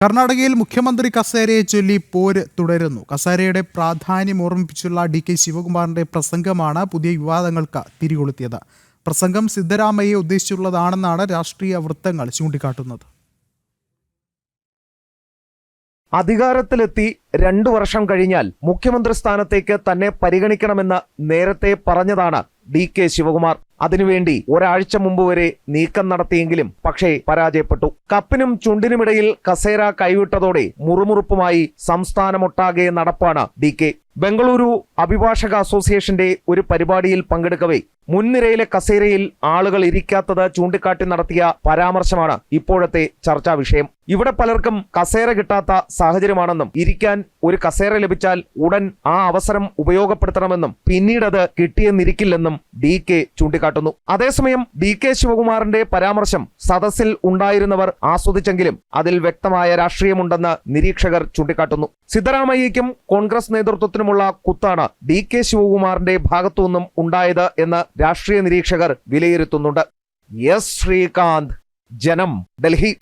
കർണാടകയിൽ മുഖ്യമന്ത്രി കസേരയെ ചൊല്ലി പോര് തുടരുന്നു. കസേരയുടെ പ്രാധാന്യം ഓർമ്മിപ്പിച്ചുള്ള ഡി കെ ശിവകുമാറിന്റെ പ്രസംഗമാണ് പുതിയ വിവാദങ്ങൾക്ക് തിരികൊളുത്തിയത്. പ്രസംഗം സിദ്ധരാമയ്യെ ഉദ്ദേശിച്ചുള്ളതാണെന്നാണ് രാഷ്ട്രീയ വൃത്തങ്ങൾ ചൂണ്ടിക്കാട്ടുന്നത്. അധികാരത്തിലെത്തി രണ്ടു വർഷം കഴിഞ്ഞാൽ മുഖ്യമന്ത്രി സ്ഥാനത്തേക്ക് തന്നെ പരിഗണിക്കണമെന്ന് നേരത്തെ പറഞ്ഞതാണ് ഡി കെ ശിവകുമാർ. അതിനുവേണ്ടി ഒരാഴ്ച മുമ്പ് വരെ നീക്കം നടത്തിയെങ്കിലും പക്ഷേ പരാജയപ്പെട്ടു. കപ്പിനും ചുണ്ടിനുമിടയിൽ കസേര കൈവിട്ടതോടെ മുറുമുറുപ്പുമായി സംസ്ഥാനമൊട്ടാകെ നടപ്പാണ് ഡി കെ. ബംഗളൂരു അഭിഭാഷക അസോസിയേഷന്റെ ഒരു പരിപാടിയിൽ പങ്കെടുക്കവേ. മുൻനിരയിലെ കസേരയിൽ ആളുകൾ ഇരിക്കാത്തത് ചൂണ്ടിക്കാട്ടി നടത്തിയ പരാമർശമാണ് ഇപ്പോഴത്തെ ചർച്ചാ വിഷയം. ഇവിടെ പലർക്കും കസേര കിട്ടാത്ത സാഹചര്യമാണെന്നും ഇരിക്കാൻ ഒരു കസേര ലഭിച്ചാൽ ഉടൻ ആ അവസരം ഉപയോഗപ്പെടുത്തണമെന്നും പിന്നീടത് കിട്ടിയെന്നിരിക്കില്ലെന്നും ഡി കെ ചൂണ്ടിക്കാട്ടുന്നു അതേസമയം ഡി കെ ശിവകുമാറിന്റെ പരാമർശം സദസ്സിൽ ഉണ്ടായിരുന്നവർ ആസ്വദിച്ചെങ്കിലും അതിൽ വ്യക്തമായ രാഷ്ട്രീയമുണ്ടെന്ന് നിരീക്ഷകർ ചൂണ്ടിക്കാട്ടുന്നു. സിദ്ധരാമയ്യയ്ക്കും കോൺഗ്രസ് നേതൃത്വത്തിനുമുള്ള കുത്താണ് ഡി കെ ശിവകുമാറിന്റെ ഭാഗത്തുനിന്നും ഉണ്ടായത് എന്ന് രാഷ്ട്രീയ നിരീക്ഷകർ വിലയിരുത്തുന്നുണ്ട്. എസ് ശ്രീകാന്ത് ജനം ഡൽഹി.